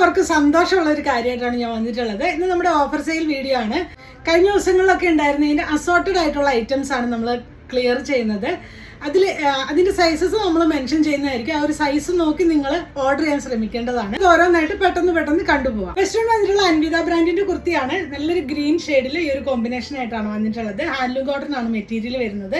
എല്ലാവർക്കും സന്തോഷമുള്ള ഒരു കാര്യമായിട്ടാണ് ഞാൻ വന്നിട്ടുള്ളത്. ഇന്ന് നമ്മുടെ ഓഫർ സെയിൽ വീഡിയോ ആണ്. കഴിഞ്ഞ ദിവസങ്ങളിലൊക്കെ ഉണ്ടായിരുന്ന ഇതിന്റെ അസോർട്ടഡ് ആയിട്ടുള്ള ഐറ്റംസ് ആണ് നമ്മൾ ക്ലിയർ ചെയ്യുന്നത്. അതിൽ അതിന്റെ സൈസസ് നമ്മൾ മെൻഷൻ ചെയ്യുന്നതായിരിക്കും. ആ ഒരു സൈസ് നോക്കി നിങ്ങൾ ഓർഡർ ചെയ്യാൻ ശ്രമിക്കേണ്ടതാണ്. ഇത് ഓരോന്നായിട്ട് പെട്ടെന്ന് പെട്ടെന്ന് കണ്ടുപോകാം വെസ്റ്റേൺ വന്നിട്ടുള്ള അൻവിത ബ്രാൻഡിന്റെ കുർത്തിയാണ്. നല്ലൊരു ഗ്രീൻ ഷെയ്ഡിൽ ഈ ഒരു കോമ്പിനേഷൻ ആയിട്ടാണ് വന്നിട്ടുള്ളത്. ഹാൻഡ്ലൂം കോട്ടൺ ആണ് മെറ്റീരിയൽ വരുന്നത്.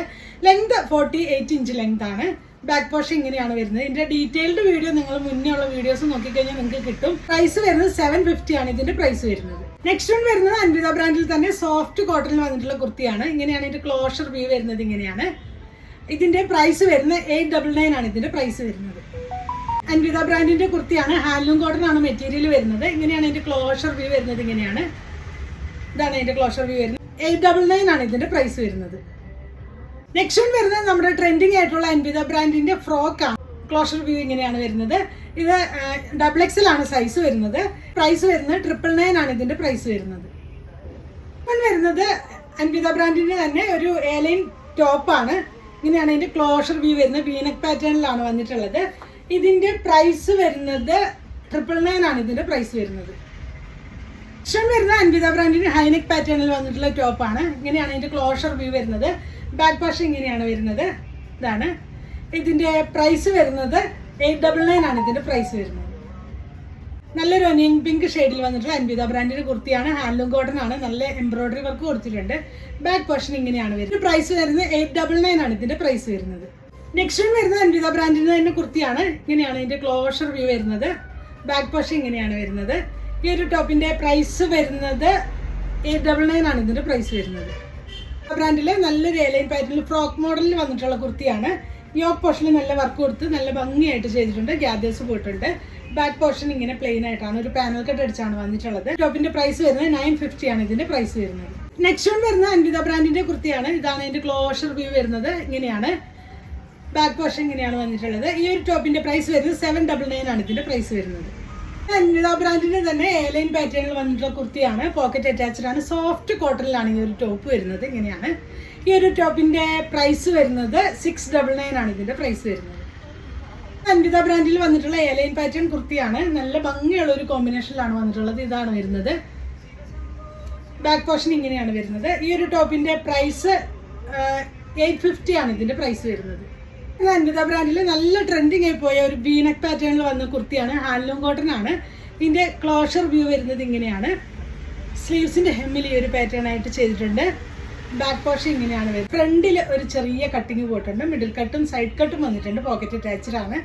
Length forty eight inch length ആണ്. ബാക്ക് പോഷൻ ഇങ്ങനെയാണ് വരുന്നത്. ഇതിന്റെ ഡീറ്റെയിൽഡ് വീഡിയോ നിങ്ങൾ മുന്നേ ഉള്ള വീഡിയോസ് നോക്കിക്കഴിഞ്ഞാൽ നിങ്ങൾക്ക് കിട്ടും. പ്രൈസ് വരുന്നത് സെവൻ ഫിഫ്റ്റി ആണ് ഇതിന്റെ പ്രൈസ് വരുന്നത്. നെക്സ്റ്റ് വൺ വരുന്നത് അൻവിത ബ്രാൻഡിൽ തന്നെ സോഫ്റ്റ് കോട്ടണിൽ വന്നിട്ടുള്ള കുർത്തിയാണ്. ഇങ്ങനെയാണ് ഇതിന്റെ ക്ലോഷർ വ്യൂ വരുന്നത് ഇങ്ങനെയാണ്. ഇതിന്റെ പ്രൈസ് വരുന്നത് എയ്റ്റ് ഡബിൾ നയൻ ആണ് ഇതിന്റെ പ്രൈസ് വരുന്നത്. അൻവിത ബ്രാൻഡിന്റെ കുർത്തിയാണ്. ഹാൻഡ്ലൂം കോട്ടൺ ആണ് മെറ്റീരിയൽ വരുന്നത്. ഇങ്ങനെയാണ് ഇതിന്റെ ക്ലോഷർ വ്യൂ വരുന്നത് ഇങ്ങനെയാണ്. ഇതാണ് ഇതിന്റെ ക്ലോഷർ വ്യൂ വരുന്നത്. എയ്റ്റ് ഡബിൾ നയൻ ആണ് ഇതിന്റെ പ്രൈസ് വരുന്നത്. നെക്സ്റ്റ് വൺ വരുന്നത് നമ്മുടെ ട്രെൻഡിങ് ആയിട്ടുള്ള അൻപിത ബ്രാൻഡിന്റെ ഫ്രോക്ക് ആണ്. ക്ലോഷർ വ്യൂ ഇങ്ങനെയാണ് വരുന്നത്. ഇത് ഡബിൾ എക്സൽ ആണ് സൈസ് വരുന്നത്. പ്രൈസ് വരുന്നത് ട്രിപ്പിൾ നയൻ ആണ് ഇതിന്റെ പ്രൈസ് വരുന്നത്. വൺ വരുന്നത് അൻപിത ബ്രാൻഡിന്റെ തന്നെ ഒരു എലൈൻ ടോപ്പാണ് ഇങ്ങനെയാണ് ഇതിന്റെ ക്ലോഷർ വ്യൂ വരുന്നത്. വീനക് പാറ്റേണിലാണ് വന്നിട്ടുള്ളത്. ഇതിന്റെ പ്രൈസ് വരുന്നത് ട്രിപ്പിൾ നയൻ ആണ് ഇതിന്റെ പ്രൈസ് വരുന്നത്. ഇഷ്ടം വരുന്ന അൻവിത ബ്രാൻഡിന് ഹൈനെക് പാറ്റേണിൽ വന്നിട്ടുള്ള ടോപ്പാണ് ഇങ്ങനെയാണ് ഇതിന്റെ ക്ലോഷർ വ്യൂ വരുന്നത്. ബാക്ക് വാഷ് ഇങ്ങനെയാണ് വരുന്നത്. ഇതാണ്. ഇതിന്റെ പ്രൈസ് വരുന്നത് എയ്റ്റ് ഡബിൾ നയൻ ആണ് ഇതിന്റെ പ്രൈസ് വരുന്നത്. നല്ലൊരു ഒനിയൻ പിങ്ക് ഷെയ്ഡിൽ വന്നിട്ടുള്ള അൻവിത ബ്രാൻഡിന്റെ കുർത്തിയാണ്. ഹാൻഡ്ലൂം കോട്ടൺ ആണ്. നല്ല എംബ്രോയിഡറി വർക്ക് കൊടുത്തിട്ടുണ്ട്. ബാക്ക് പോർഷൻ ഇങ്ങനെയാണ് വരുന്നത്. പ്രൈസ് വരുന്നത് എയ്റ്റ് ഡബിൾ നയൻ ആണ് ഇതിന്റെ പ്രൈസ് വരുന്നത്. നെക്സ്റ്റ് വരുന്ന വരുന്നത് അൻവിത ബ്രാൻഡിന്റെ തന്നെ കുർത്തിയാണ്. ഇങ്ങനെയാണ് ഇതിന്റെ ക്ലോഷർ വ്യൂ വരുന്നത്. ബാക്ക് പോർഷൻ ഇങ്ങനെയാണ് വരുന്നത്. ഈ ഒരു ടോപ്പിന്റെ പ്രൈസ് വരുന്നത് എയ്റ്റ് ഡബിൾ നയൻ ആണ് ഇതിന്റെ പ്രൈസ് വരുന്നത്. ബ്രാൻഡിലെ നല്ലൊരു എലൈൻ പാറ്റേണിൽ ഫ്രോക്ക് മോഡലിൽ വന്നിട്ടുള്ള കുർത്തിയാണ്. യോക്ക് പോർഷനിൽ നല്ല വർക്ക് കൊടുത്ത് നല്ല ഭംഗിയായിട്ട് ചെയ്തിട്ടുണ്ട്. ഗ്യാദേഴ്സ് പോയിട്ടുണ്ട്. ബാക്ക് പോർഷൻ ഇങ്ങനെ പ്ലെയിൻ ആയിട്ടാണ്. ഒരു പാനൽ കട്ട് അടിച്ചാണ് വന്നിട്ടുള്ളത്. ടോപ്പിന്റെ പ്രൈസ് വരുന്നത് നയൻ ഫിഫ്റ്റി ആണ് ഇതിന്റെ പ്രൈസ് വരുന്നത്. നെക്സ്റ്റ് വൺ വരുന്നത് അൻവിത ബ്രാൻഡിന്റെ കുർത്തിയാണ്. ഇതാണ് ഇതിന്റെ ക്ലോഷർ വ്യൂ വരുന്നത്. ഇങ്ങനെയാണ്. ബാക്ക് പോർഷൻ ഇങ്ങനെയാണ് വന്നിട്ടുള്ളത്. ഈ ഒരു ടോപ്പിന്റെ പ്രൈസ് വരുന്നത് സെവൻ ഡബിൾ നയൻ ആണ് ഇതിന്റെ പ്രൈസ് വരുന്നത്. അൻവിത ബ്രാൻഡിന്റെ തന്നെ എയർലൈൻ പാറ്റേണിൽ വന്നിട്ടുള്ള കുർത്തിയാണ്. പോക്കറ്റ് അറ്റാച്ച്ഡ് ആണ്. സോഫ്റ്റ് കോട്ടണിലാണ് ഈ ഒരു ടോപ്പ് വരുന്നത്. ഇങ്ങനെയാണ്. ഈ ഒരു ടോപ്പിന്റെ പ്രൈസ് വരുന്നത് സിക്സ് ഡബിൾ നയൻ ആണ് ഇതിന്റെ പ്രൈസ് വരുന്നത്. അൻവിത ബ്രാൻഡിൽ വന്നിട്ടുള്ള എയർലൈൻ പാറ്റേൺ കുർത്തിയാണ്. നല്ല ഭംഗിയുള്ള ഒരു കോമ്പിനേഷനിലാണ് വന്നിട്ടുള്ളത്. ഇതാണ് വരുന്നത്. ബാക്ക് പോർഷൻ ഇങ്ങനെയാണ് വരുന്നത്. ഈ ഒരു ടോപ്പിന്റെ പ്രൈസ് എയ്റ്റ് ഫിഫ്റ്റി ആണ് ഇതിന്റെ പ്രൈസ് വരുന്നത്. ഇത് ബ്രാൻഡിൽ നല്ല ട്രെൻഡിങ് ആയി പോയ ഒരു ബീനക് പാറ്റേണിൽ വന്ന കുർത്തിയാണ് ഹാൻഡ്ലൂം കോട്ടൺ ആണ്. ഇതിന്റെ ക്ലോഷർ വ്യൂ വരുന്നത് ഇങ്ങനെയാണ്. സ്ലീവ്സിന്റെ ഹെമ്മിൽ ഈ ഒരു പാറ്റേൺ ആയിട്ട് ചെയ്തിട്ടുണ്ട്. ബാക്ക് പോർഷൻ ഇങ്ങനെയാണ് വരുന്നത്. ഫ്രണ്ടിൽ ഒരു ചെറിയ കട്ടിങ് പോയിട്ടുണ്ട്. മിഡിൽ കട്ടും സൈഡ് കട്ടും വന്നിട്ടുണ്ട്. പോക്കറ്റ് അറ്റാച്ച്ഡ് ആണ്.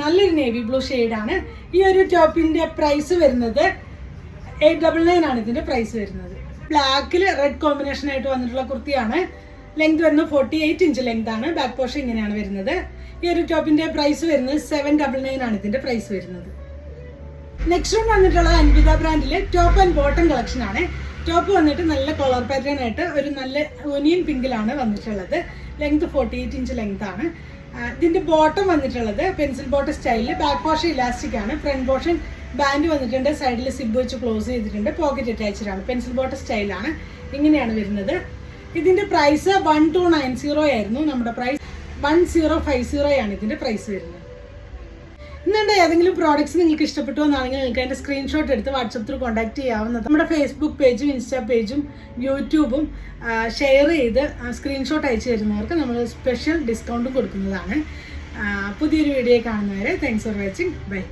നല്ലൊരു നേവി ബ്ലൂ ആണ്. ഈ ഒരു ടോപ്പിന്റെ പ്രൈസ് വരുന്നത് എയ്റ്റ് ഡബിൾ നയൻ ആണ് ഇതിന്റെ പ്രൈസ് വരുന്നത്. ബ്ലാക്കിൽ റെഡ് കോമ്പിനേഷൻ ആയിട്ട് വന്നിട്ടുള്ള കുർത്തിയാണ്. ലെങ്ത് വരുന്നത് ഫോർട്ടി എയ്റ്റ് ഇഞ്ച് ലെങ്ത് ആണ്. ബാക്ക് പോർഷൻ ഇങ്ങനെയാണ് വരുന്നത്. ഈ ഒരു ടോപ്പിന്റെ പ്രൈസ് വരുന്നത് സെവൻ ഡബിൾ നയൻ ആണ് ഇതിന്റെ പ്രൈസ് വരുന്നത്. നെക്സ്റ്റ് വൺ വന്നിട്ടുള്ള അൻവിത ബ്രാൻഡിലെ ടോപ്പ് ആൻഡ് ബോട്ടം കളക്ഷൻ ആണ്. ടോപ്പ് വന്നിട്ട് നല്ല കളർ പാറ്റേൺ ആയിട്ട് ഒരു നല്ല ഒനിയൻ പിങ്കിലാണ് വന്നിട്ടുള്ളത്. Length forty eight inch length ആണ് ഇതിന്റെ ബോട്ടം വന്നിട്ടുള്ളത് പെൻസിൽ ബോട്ടം സ്റ്റൈലിൽ ബാക്ക് പോർഷൻ ഇലാസ്റ്റിക് ആണ്. ഫ്രണ്ട് പോർഷൻ ബാൻഡ് വന്നിട്ടുണ്ട്. സൈഡിൽ സിബ് വെച്ച് ക്ലോസ് ചെയ്തിട്ടുണ്ട്. പോക്കറ്റ് അറ്റാച്ച്ഡ് ആണ്. പെൻസിൽ ബോട്ടം സ്റ്റൈലാണ് ഇങ്ങനെയാണ് വരുന്നത്. ഇതിന്റെ price one two nine zero ആയിരുന്നു. നമ്മുടെ price one zero five zero ആണ് ഇതിന്റെ പ്രൈസ് വരുന്നത്. ഇന്നുണ്ട് ഏതെങ്കിലും പ്രോഡക്റ്റ്സ് നിങ്ങൾക്ക് ഇഷ്ടപ്പെട്ടു എന്നാണെങ്കിൽ നിങ്ങൾക്ക് അതിന്റെ സ്ക്രീൻഷോട്ട് എടുത്ത് വാട്സപ്പ് ത്രൂ കോൺടാക്ട് ചെയ്യാവുന്നത് നമ്മുടെ ഫേസ്ബുക്ക് പേജും ഇൻസ്റ്റാ പേജും യൂട്യൂബും ഷെയർ ചെയ്ത് സ്ക്രീൻഷോട്ട് അയച്ചു തരുന്നവർക്ക് നമ്മൾ സ്പെഷ്യൽ ഡിസ്കൗണ്ടും കൊടുക്കുന്നതാണ്. പുതിയൊരു വീഡിയോ കാണുന്നവരെ താങ്ക്സ് ഫോർ വാച്ചിങ് ബൈ